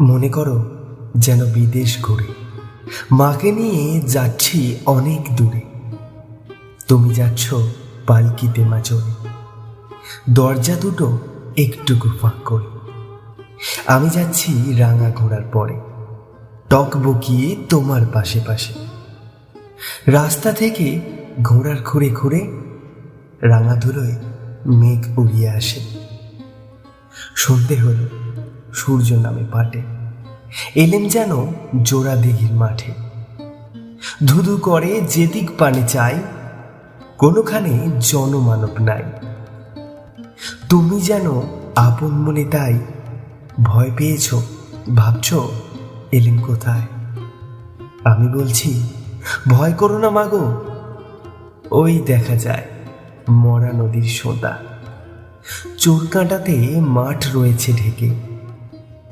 মনে করো যেন বিদেশ ঘুরে। মাকে নিয়ে যাচ্ছি অনেক দূরে। তুমি যাচ্ছ পালকিতে মাঝরে। দরজা দুটো একটুকু ফাঁক করে। আমি যাচ্ছি রাঙা ঘোড়ার পরে। টক বকিয়ে তোমার পাশে পাশে। রাস্তা থেকে ঘোড়ার খুঁড়ে খুঁড়ে রাঙা ধুলোয় মেঘ উড়িয়ে আসে। সন্ধে হলো। সূর্য নামে পাটে। এলেম যেন জোড়া দিঘির মাঠে। ধুধু করে যেদিক পানে চাই, কোনোখানে জনমানব নাই। তুমি যেন আপন মনে তাই ভয় পেয়েছ, ভাবছ, এলেম কোথায়? আমি বলছি, ভয় করো না মাগো। ওই দেখা যায়, মরা নদীর সোঁদা। চোরকাঁটাতে মাঠ রয়েছে ঢেকে।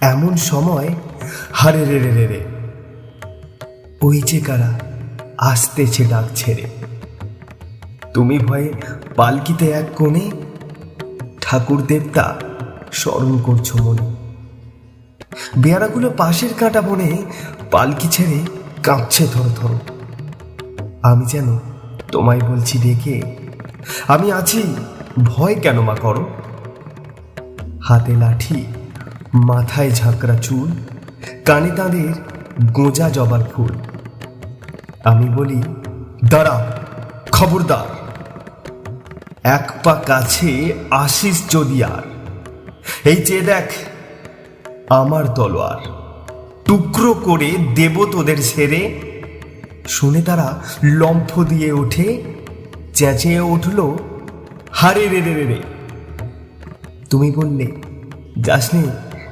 এমন সময়, হারে রে রে রে রে, ওই যে কারা আসতেছে ডাক ছেড়ে। তুমি ভয়ে পালকিতে এক কোণে ঠাকুর দেবতা স্মরণ করছ মনে। বেয়ারাগুলো পাশের কাঁটা বনে পালকি ছেড়ে কাঁপছে ধরো ধরো আমি যেন তোমায় বলছি ডেকে, আমি আছি, ভয় কেন মা করো? হাতে লাঠি মাথায় ঝাঁকড়া চুল, কানে তাঁদের গোঁজা জবার ফুল। আমি বলি, দাঁড়া, খবরদার। এক পা কাছে আসিস যদি আর এই চেয়ে দেখ, আমার তলোয়ার। টুকরো করে দেব তোদের ছেড়ে শুনে তারা লম্ফ দিয়ে ওঠে চেঁচিয়ে উঠল, হারে রে রে রে। তুমি বললে, যাসনে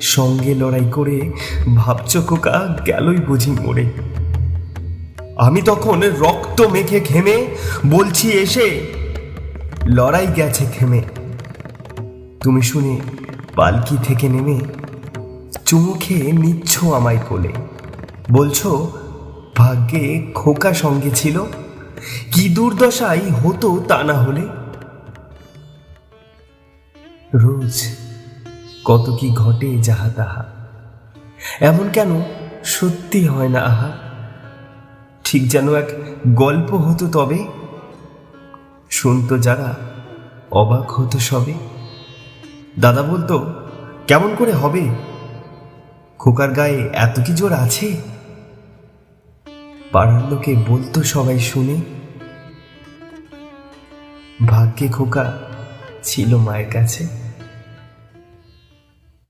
সঙ্গে লড়াই করে ভাবছ খোকা, গেলই বুঝি মরে। আমি তখন রক্ত মেখে ঘেমে বলছি, এসে, লড়াই গেছে থেমে তুমি শুনে পালকি থেকে নেমে চুমু খেয়ে নিচ্ছ আমায় কোলে। বলছো, ভাগ্যে খোকা সঙ্গে ছিল, কি দুর্দশাই হতো তা না হলে? রোজ কত কি ঘটে যাহা তাহা। এমন কেন? সত্যি হয় না আহা। ঠিক যেন এক গল্প হতো তবে। শুনতো যারা অবাক হতো সবে। দাদা বলতো, কেমন করে হবে? খোকার গায়ে এত কি জোর আছে? পাড়ার লোকে বলতো সবাই শুনে। ভাগ্যে খোকা ছিল মায়ের কাছে।